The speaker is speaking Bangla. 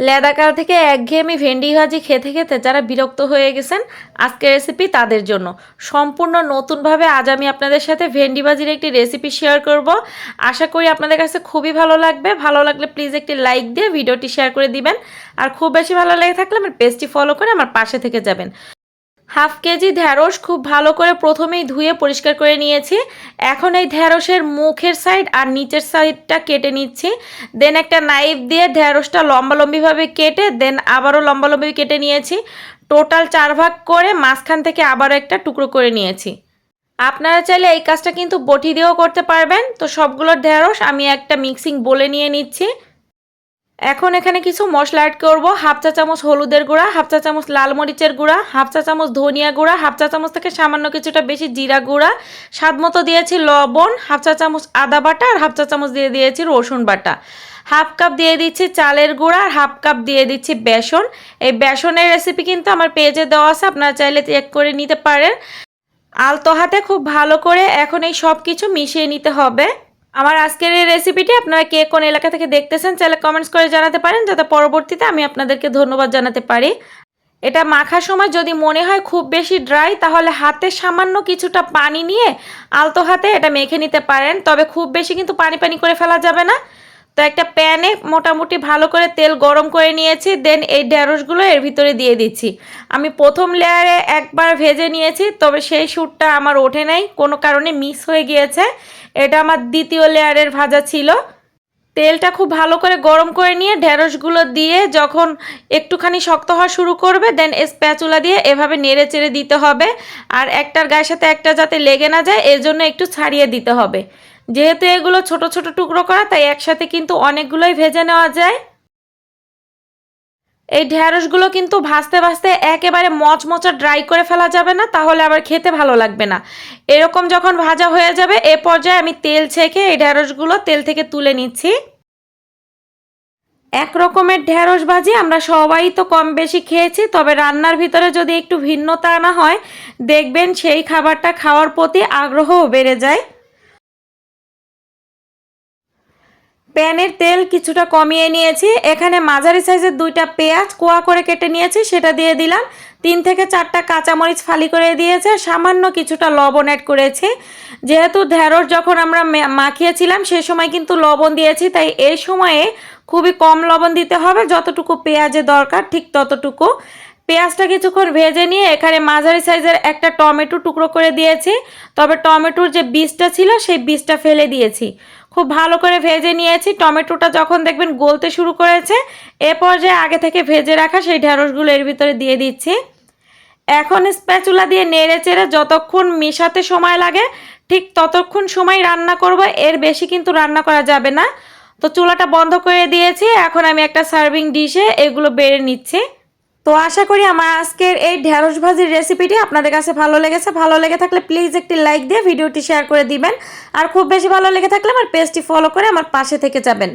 লেদাকাল থেকে একঘেয়েমি ভেন্ডি ভাজি খেতে খেতে যারা বিরক্ত হয়ে গেছেন, আজকের রেসিপি তাদের জন্য। সম্পূর্ণ নতুনভাবে আজ আমি আপনাদের সাথে ভেন্ডি ভাজির একটি রেসিপি শেয়ার করব। আশা করি আপনাদের কাছে খুবই ভালো লাগবে। ভালো লাগলে প্লিজ একটি লাইক দিয়ে ভিডিওটি শেয়ার করে দিবেন। আর খুব বেশি ভালো লেগে থাকলে আমার পেজটি ফলো করে আমার পাশে থেকে যাবেন। হাফ কেজি ঢ্যাঁড়স খুব ভালো করে প্রথমেই ধুয়ে পরিষ্কার করে নিয়েছি। এখন এই ঢ্যাঁড়সের মুখের সাইড আর নিচের সাইডটা কেটে নিচ্ছি। দেন একটা নাইফ দিয়ে ঢ্যাঁড়সটা লম্বালম্বিভাবে কেটে দেন আবারও লম্বালম্বি কেটে নিয়েছি। টোটাল চার ভাগ করে মাঝখান থেকে আবারও একটা টুকরো করে নিয়েছি। আপনারা চাইলে এই কাজটা কিন্তু বটি দিয়েও করতে পারবেন। তো সবগুলোর ঢ্যাঁড়স আমি একটা মিক্সিং বলে নিয়ে নিচ্ছি। এখন এখানে কিছু মশলা অ্যাড করব। হাফ চা চামচ হলুদের গুঁড়া, হাফ চা চামচ লাল মরিচের গুঁড়া, হাফ চা চামচ ধনিয়া গুঁড়া, হাফ চা চামচ থেকে সামান্য কিছুটা বেশি জিরা গুঁড়া। স্বাদ মতো দিয়েছি লবণ, হাফ চা চামচ আদা বাটা আর হাফ চা চামচ দিয়ে দিয়েছি রসুন বাটা। হাফ কাপ দিয়ে দিচ্ছি চালের গুঁড়া আর হাফ কাপ দিয়ে দিচ্ছি বেসন। এই বেসনের রেসিপি কিন্তু আমার পেজে দেওয়া আছে, আপনারা চাইলে চেক করে নিতে পারেন। আলতো হাতে খুব ভালো করে এখন এই সব কিছু মিশিয়ে নিতে হবে। আমার আজকের এই রেসিপিটি আপনারা কে কোন এলাকা থেকে দেখতেছেন চাইলে কমেন্টস করে জানাতে পারেন। যাতে পরবর্তীতে আমি আপনাদেরকে ধন্যবাদ জানাতে পারি। এটা মাখার সময় যদি মনে হয় খুব বেশি ড্রাই তাহলে হাতে সামান্য কিছুটা পানি নিয়ে আলতো হাতে এটা মেখে নিতে পারেন। তবে খুব বেশি কিন্তু পানি পানি করে ফেলা যাবে না। তো একটা প্যানে মোটামুটি ভালো করে তেল গরম করে নিয়েছি দেন এই ঢ্যাঁড়সগুলো এর ভিতরে দিয়ে দিচ্ছি। আমি প্রথম লেয়ারে একবার ভেজে নিয়েছি, তবে সেই শ্যুটটা আমার ওঠে নাই, কোনো কারণে মিস হয়ে গিয়েছে। এটা আমার দ্বিতীয় লেয়ারের ভাজা ছিল। তেলটা খুব ভালো করে গরম করে নিয়ে ঢেঁড়সগুলো দিয়ে যখন একটুখানি শক্ত হওয়া শুরু করবে দেন স্প্যাচুলা দিয়ে এভাবে নেড়ে চেড়ে দিতে হবে। আর একটার গায়ের সাথে একটা যাতে লেগে না যায়, এর জন্য একটু ছাড়িয়ে দিতে হবে। যেহেতু এগুলো ছোট ছোট টুকরো করা, তাই একসাথে কিন্তু অনেকগুলোই ভেজে নেওয়া যায়। এই ঢ্যাঁড়সগুলো কিন্তু ভাজতে ভাজতে একেবারে মচমচা ড্রাই করে ফেলা যাবে না, তাহলে আবার খেতে ভালো লাগবে না। এরকম যখন ভাজা হয়ে যাবে, এ পর্যায়ে আমি তেল ছেঁকে এই ঢ্যাঁড়সগুলো তেল থেকে তুলে নিচ্ছি। এক রকমের ঢ্যাঁড়স ভাজি আমরা সবাই তো কম বেশি খেয়েছি, তবে রান্নার ভিতরে যদি একটু ভিন্নতা আনা হয়, দেখবেন সেই খাবারটা খাওয়ার প্রতি আগ্রহও বেড়ে যায়। প্যানের তেল কিছুটা কমিয়ে নিয়েছি। এখানে মাঝারি সাইজের দুইটা পেঁয়াজ কোয়া করে কেটে নিয়েছি, সেটা দিয়ে দিলাম। তিন থেকে চারটা কাঁচামরিচ ফালি করে দিয়েছে সামান্য কিছুটা লবণ অ্যাড করেছি। যেহেতু ঢেঁড়স যখন আমরা মাখিয়েছিলাম, সে সময় কিন্তু লবণ দিয়েছি, তাই এই সময়ে খুবই কম লবণ দিতে হবে। যতটুকু পেঁয়াজের দরকার, ঠিক ততটুকু। পেঁয়াজটা কিছুক্ষণ ভেজে নিয়ে এখানে মাঝারি সাইজের একটা টমেটো টুকরো করে দিয়েছি। তবে টমেটোর যে বীজটা ছিল, সেই বীজটা ফেলে দিয়েছি। খুব ভালো করে ভেজে নিয়েছি। টমেটোটা যখন দেখবেন গলতে শুরু করেছে, এ পর্যায়ে আগে থেকে ভেজে রাখা সেই ঢ্যাঁড়সগুলো এর ভিতরে দিয়ে দিচ্ছি। এখন স্প্যাচুলা দিয়ে নেড়ে চেড়ে যতক্ষণ মেশাতে সময় লাগে, ঠিক ততক্ষণ সময় রান্না করব, এর বেশি কিন্তু রান্না করা যাবে না। তো চুলাটা বন্ধ করে দিয়েছি, এখন আমি একটা সার্ভিং ডিশে এগুলো বেড়ে নিচ্ছি। তো আশা করি আমার আজকের এই ঢ্যাঁড়স ভাজির রেসিপিটি আপনাদের কাছে ভালো লেগেছে। ভালো লেগে থাকলে প্লিজ একটি লাইক দিয়ে ভিডিওটি শেয়ার করে দিবেন। আর খুব বেশি ভালো লেগে থাকলে আমার পেজটি ফলো করে আমার পাশে থেকে যাবেন।